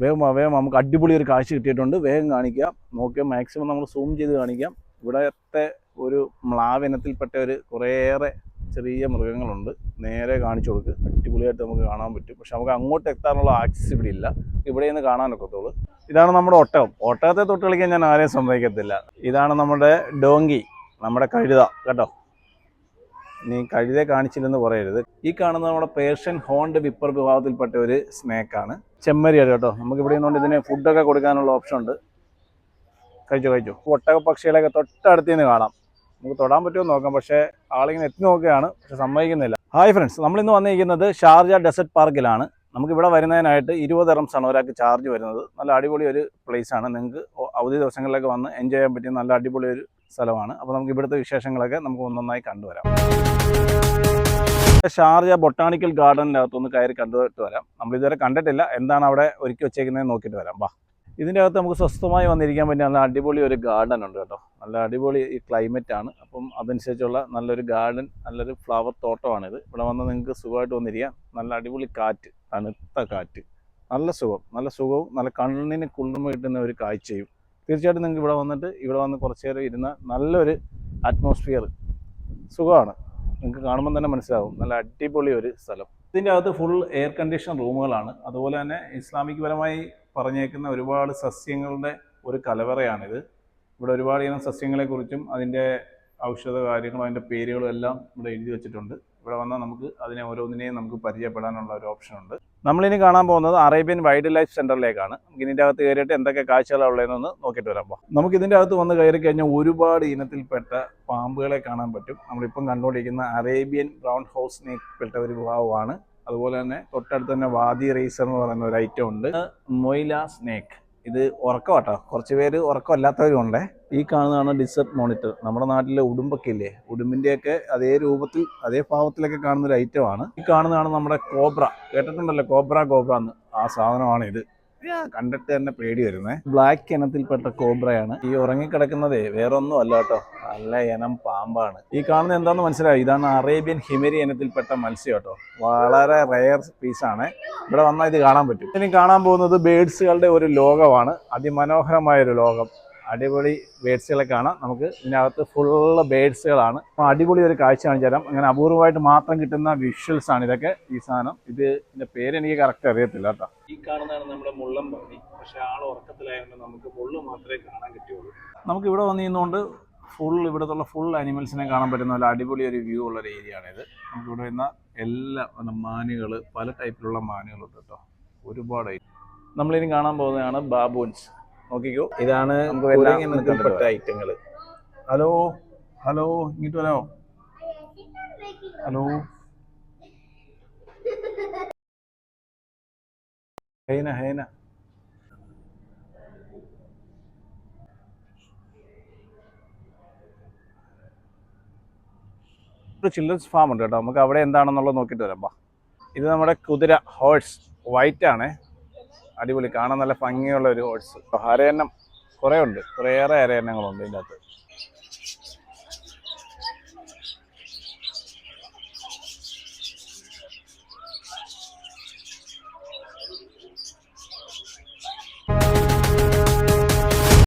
വേഗം വേഗം. നമുക്ക് അടിപൊളി ഒരു കാഴ്ച കിട്ടിയിട്ടുണ്ട്. വേഗം കാണിക്കാം. നോക്കിയാൽ മാക്സിമം നമ്മൾ സൂം ചെയ്ത് കാണിക്കാം. ഇവിടത്തെ ഒരു മ്ലാവിനത്തിൽപ്പെട്ട ഒരു കുറേയേറെ ചെറിയ മൃഗങ്ങളുണ്ട്. നേരെ കാണിച്ചു കൊടുക്ക്. അടിപൊളിയായിട്ട് നമുക്ക് കാണാൻ പറ്റും. പക്ഷെ നമുക്ക് അങ്ങോട്ട് എത്താനുള്ള ആക്സസ് ഇവിടെ ഇല്ല. ഇവിടെ നിന്ന് കാണാനൊക്കത്തുള്ളൂ ഇതാണ് നമ്മുടെ ഒട്ടകം ഒട്ടകത്തെ തൊട്ട് കളിക്കാൻ ഞാൻ ആരെയും സമ്മതിക്കത്തില്ല. ഇതാണ് നമ്മുടെ ഡോങ്കി നമ്മുടെ കഴുത. കേട്ടോ? നീ കഴുത കാണിച്ചില്ലെന്ന് പറയരുത്. ഈ കാണുന്നത് നമ്മുടെ പേർഷ്യൻ ഹോണ്ട് വിപ്പർ വിഭാഗത്തിൽപ്പെട്ട ഒരു സ്നേക്കാണ് ചെമ്മരിയാണ് കേട്ടോ. നമുക്ക് ഇവിടെ നിന്നുകൊണ്ട് ഇതിന് ഫുഡൊക്കെ കൊടുക്കാനുള്ള ഓപ്ഷൻ ഉണ്ട്. കഴിച്ചോ കഴിച്ചോ. ഒട്ടക പക്ഷികളെയൊക്കെ തൊട്ടടുത്ത് നിന്ന് കാണാം. നമുക്ക് തൊടാൻ പറ്റുമോ നോക്കാം. പക്ഷേ ആളിങ്ങനെ എത്തി നോക്കുകയാണ്. പക്ഷെ സമ്മതിക്കുന്നില്ല. ഹായ് ഫ്രണ്ട്സ് നമ്മളിന്ന് വന്നിരിക്കുന്നത് ഷാർജ ഡെസർട്ട് പാർക്കിലാണ് നമുക്ക് ഇവിടെ വരുന്നതിനായിട്ട് ഇരുപത് റംസാണ് ഒരാൾക്ക് ചാർജ് വരുന്നത്. നല്ല അടിപൊളി ഒരു പ്ലേസ് ആണ്. നിങ്ങൾക്ക് അവധി ദിവസങ്ങളിലൊക്കെ വന്ന് എൻജോയ് ചെയ്യാൻ പറ്റിയ നല്ല അടിപൊളി ഒരു സ്ഥലമാണ്. അപ്പോൾ നമുക്ക് ഇവിടുത്തെ വിശേഷങ്ങളൊക്കെ നമുക്ക് ഒന്നൊന്നായി കണ്ടുവരാം. ഷാർജ ബൊട്ടാണിക്കൽ ഗാർഡനിനകത്തൊന്ന് കയറി കണ്ടിട്ട് വരാം നമ്മൾ ഇതുവരെ കണ്ടിട്ടില്ല. എന്താണ് അവിടെ ഒരുക്കി വെച്ചേക്കുന്നത് നോക്കിയിട്ട് വരാം. വാ. ഇതിന്റെ അകത്ത് നമുക്ക് സ്വസ്ഥമായി വന്നിരിക്കാൻ പറ്റിയ നല്ല അടിപൊളി ഒരു ഗാർഡൻ ഉണ്ട് കേട്ടോ. നല്ല അടിപൊളി ഈ ക്ലൈമറ്റ് ആണ്. അപ്പം അതനുസരിച്ചുള്ള നല്ലൊരു ഗാർഡൻ നല്ലൊരു ഫ്ലവർ തോട്ടമാണിത്. ഇവിടെ വന്ന് നിങ്ങൾക്ക് സുഖമായിട്ട് വന്നിരിക്കാം. നല്ല അടിപൊളി കാറ്റ് തണുത്ത കാറ്റ്. നല്ല സുഖം. നല്ല സുഖവും നല്ല കണ്ണിന് കുളിർമ കിട്ടുന്ന ഒരു കാഴ്ചയും. തീർച്ചയായിട്ടും നിങ്ങൾക്ക് ഇവിടെ വന്നിട്ട് ഇവിടെ വന്ന് കുറച്ച് നേരം ഇരുന്ന നല്ലൊരു അറ്റ്മോസ്ഫിയർ സുഖമാണ്. നിങ്ങൾക്ക് കാണുമ്പോൾ തന്നെ മനസ്സിലാവും. നല്ല അടിപൊളി ഒരു സ്ഥലം. ഇതിന്റെ അകത്ത് ഫുൾ എയർ കണ്ടീഷൻ റൂമുകളാണ് അതുപോലെ തന്നെ ഇസ്ലാമിക് പരമായി പറഞ്ഞേക്കുന്ന ഒരുപാട് സസ്യങ്ങളുടെ ഒരു കലവറയാണിത്. ഇവിടെ ഒരുപാട് ഇനം സസ്യങ്ങളെക്കുറിച്ചും അതിന്റെ ഔഷധ കാര്യങ്ങളും അതിന്റെ പേരുകളും എല്ലാം ഇവിടെ എഴുതി വെച്ചിട്ടുണ്ട്. ഇവിടെ വന്നാൽ നമുക്ക് അതിനെ ഓരോന്നിനെയും നമുക്ക് പരിചയപ്പെടാനുള്ള ഒരു ഓപ്ഷൻ ഉണ്ട്. നമ്മളിനി കാണാൻ പോകുന്നത് അറേബ്യൻ വൈൽഡ് ലൈഫ് സെന്ററിലേക്കാണ്. നമുക്ക് ഇതിന്റെ അകത്ത് കയറിയിട്ട് എന്തൊക്കെ കാഴ്ചകളാണ് ഉള്ളതെന്നൊന്ന് നോക്കിയിട്ട് വരാം നമുക്ക് ഇതിന്റെ അകത്ത് വന്ന് കയറി കഴിഞ്ഞാൽ ഒരുപാട് ഇനത്തിൽപ്പെട്ട പാമ്പുകളെ കാണാൻ പറ്റും. നമ്മളിപ്പം കണ്ടുകൊണ്ടിരിക്കുന്ന അറേബ്യൻ ബ്രൗൺ ഹൗസ് സ്നേക്കിൽപ്പെട്ട ഒരു വിഭാഗമാണ്. അതുപോലെ തന്നെ തൊട്ടടുത്ത് തന്നെ വാദി റേസർ എന്ന് പറയുന്ന ഒരു ഐറ്റം ഉണ്ട്. മൊയില സ്നേക്ക്. ഇത് ഉറക്കം കേട്ടോ കുറച്ച് പേര് ഉറക്കമല്ലാത്തവരും ഉണ്ടേ. ഈ കാണുന്നതാണ് ഡിസേർട്ട് മോണിറ്റർ നമ്മുടെ നാട്ടിലെ ഉടുമ്പൊക്കെ ഇല്ലേ ഉടുമ്പിന്റെയൊക്കെ അതേ രൂപത്തിൽ അതേ ഭാവത്തിലൊക്കെ കാണുന്ന ഒരു ഐറ്റമാണ് ഈ കാണുന്നതാണ് നമ്മുടെ കോബ്ര. കേട്ടിട്ടുണ്ടല്ലോ കോബ്ര കോബ്ര എന്ന്. ആ സാധനമാണ് ഇത് കണ്ടിട്ട് തന്നെ പേടി വരുന്നേ ബ്ലാക്ക് ഇനത്തിൽപ്പെട്ട കോബ്രയാണ്. ഈ ഉറങ്ങിക്കിടക്കുന്നതേ വേറൊന്നും അല്ല കേട്ടോ നല്ല ഇനം പാമ്പാണ്. ഈ കാണുന്നത് എന്താണെന്ന് മനസ്സിലായി? ഇതാണ് അറേബ്യൻ ഹിമരി ഇനത്തിൽപ്പെട്ട മത്സ്യം കേട്ടോ വളരെ റെയർ പീസാണ് ഇവിടെ വന്നാൽ ഇത് കാണാൻ പറ്റും. ഇനി കാണാൻ പോകുന്നത് ബേഡ്സുകളുടെ ഒരു ലോകമാണ്. അതിമനോഹരമായ ഒരു ലോകം. അടിപൊളി ബേഡ്സുകളെ കാണാം. നമുക്ക് ഇതിനകത്ത് ഫുള്ള് ബേഡ്സുകളാണ്. അപ്പോൾ അടിപൊളി ഒരു കാഴ്ച കാണിച്ചു തരാം അങ്ങനെ അപൂർവമായിട്ട് മാത്രം കിട്ടുന്ന വിഷ്വൽസ് ആണ് ഇതൊക്കെ ഈ സാധനം. ഇത് ഇതിന്റെ പേര് എനിക്ക് കറക്റ്റ് അറിയത്തില്ല കേട്ടോ. ഈ കാണുന്നതാണ് നമ്മുടെ മുള്ളം പന്നി. പക്ഷെ ആൾ ഉറക്കത്തിലായതുകൊണ്ട് നമുക്ക് മുള്ളു മാത്രമേ കാണാൻ കിട്ടിയുള്ളൂ നമുക്ക് ഇവിടെ വന്നിരുന്നുകൊണ്ട് ഫുൾ ഇവിടത്തുള്ള ഫുൾ അനിമൽസിനെ കാണാൻ പറ്റുന്ന ഒരു അടിപൊളി ഒരു വ്യൂ ഉള്ള ഒരു ഏരിയ ആണിത് നമുക്ക് ഇവിടെ വരുന്ന എല്ലാ മാനുകൾ പല ടൈപ്പിലുള്ള മാനുകളുണ്ട് കേട്ടോ. ഒരുപാട് നമ്മളിനി കാണാൻ പോകുന്നതാണ് ബാബൂൻസ് നോക്കിക്കോ. ഇതാണ് കുരങ്ങിനത്തിൽപ്പെട്ട ഐറ്റങ്ങൾ. ഹലോ ഹലോ ഇങ്ങോട്ട് വരാമോ? ഹലോ. ഹേന ഹേന. ഒരു ചിൽഡ്രൻസ് ഫാം ഉണ്ട് കേട്ടോ. നമുക്ക് അവിടെ എന്താണെന്നുള്ളത് നോക്കിയിട്ട് വരാം. ഇത് നമ്മുടെ കുതിര ഹോഴ്സ്. വൈറ്റ് ആണ് അടിപൊളി. കാണാൻ നല്ല ഭംഗിയുള്ള ഒരു ഹോഴ്സ് ഹരയന്നം കുറേ ഉണ്ട് കുറേയേറെ ഹരയന്നങ്ങളുണ്ട് ഇതിന്റെ അകത്ത്